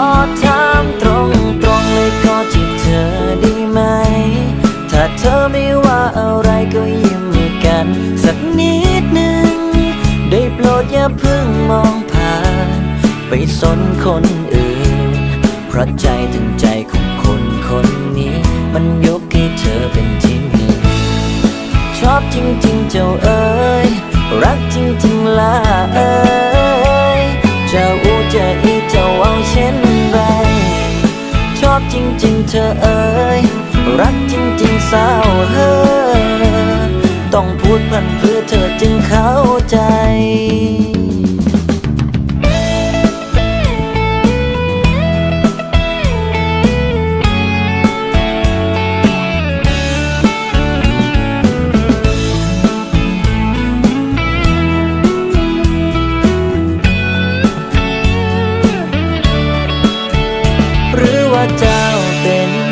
อถามตรงตรงๆเลยขอจีบเธอได้ไหม ถ้าเธอไม่ว่าอะไรก็ยิ้มกัน สักนิดหนึ่ง ได้โปรดอย่าเพิ่งมองผ่าน ไปสนคนอื่น เพราะใจถึงใจของคนคนนี้ มันยกให้เธอเป็นที่หนึ่งชอบจริงๆเจ้าเอ๋ยรักจริงๆล่ะเอ๋ จริงเธอเอ๋ยรักจริงๆสาวเฮ้อต้องพูดพันเพื่อเธอจึงเขา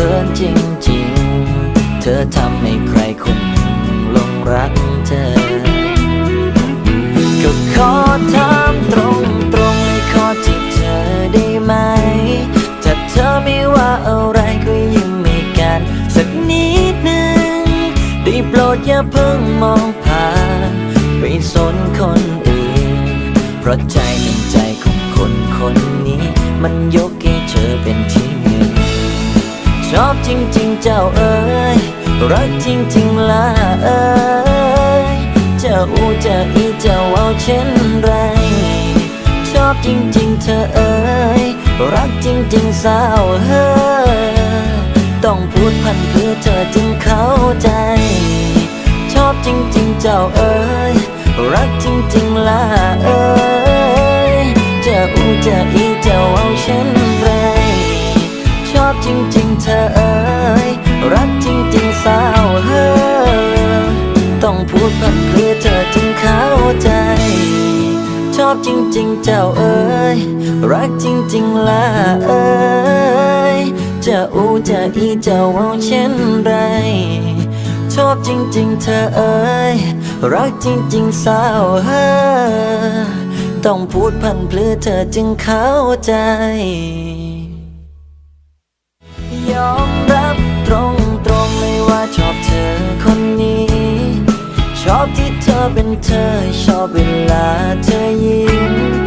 ขินจริงๆ เธอทำให้ใครคนหนึ่งลงรักเธอ ก็ขอถามตรงตรงๆเลยขอจีบเธอได้ไหม ถ้าเธอไม่ว่าอะไรก็ยิ้มให้กัน สักนิดหนึ่งได้โปรดอย่าเพิ่งมองผ่านไปสนคนอื่น เพราะใจทั้งใจของคนคนนี้มันยก จริงๆเจ้าเอ๋ยรักจริงๆล่ะเอ๋ยเจ้าอูเจ้าอีเจ้าเอาเช่นไร ชอบจริงๆเธอเอ๋ยรักจริงๆสาวเฮ้อต้องพูดพันเพื่อเธอจึงเข้าใจ ชอบจริงๆเจ้าเอ๋ยรักจริงๆล่ะเอ๋ยเจ้าอูเจ้าอีเจ้าเอาเช่นไร ชอบจริง อเอ๋ยรักจริงๆสาวเฮ้อต้องพูดพันเพื่อเธอจึงเข้าใจ ชอบจริงๆเจ้าเอ๋ยรักจริงๆล่ะเอ๋ยจะอูจะอีจะเอาเช่นไร ชอบจริงๆเธอเอ๋ยรักจริงๆสาวเฮ้อต้องพูดพันเพื่อเธอจึงเข้าใจ ยอมรับตรงตรงๆเลยว่าชอบเธอคนนี้ ชอบที่เธอเป็นเธอ ชอบเวลาเธอยิ้ม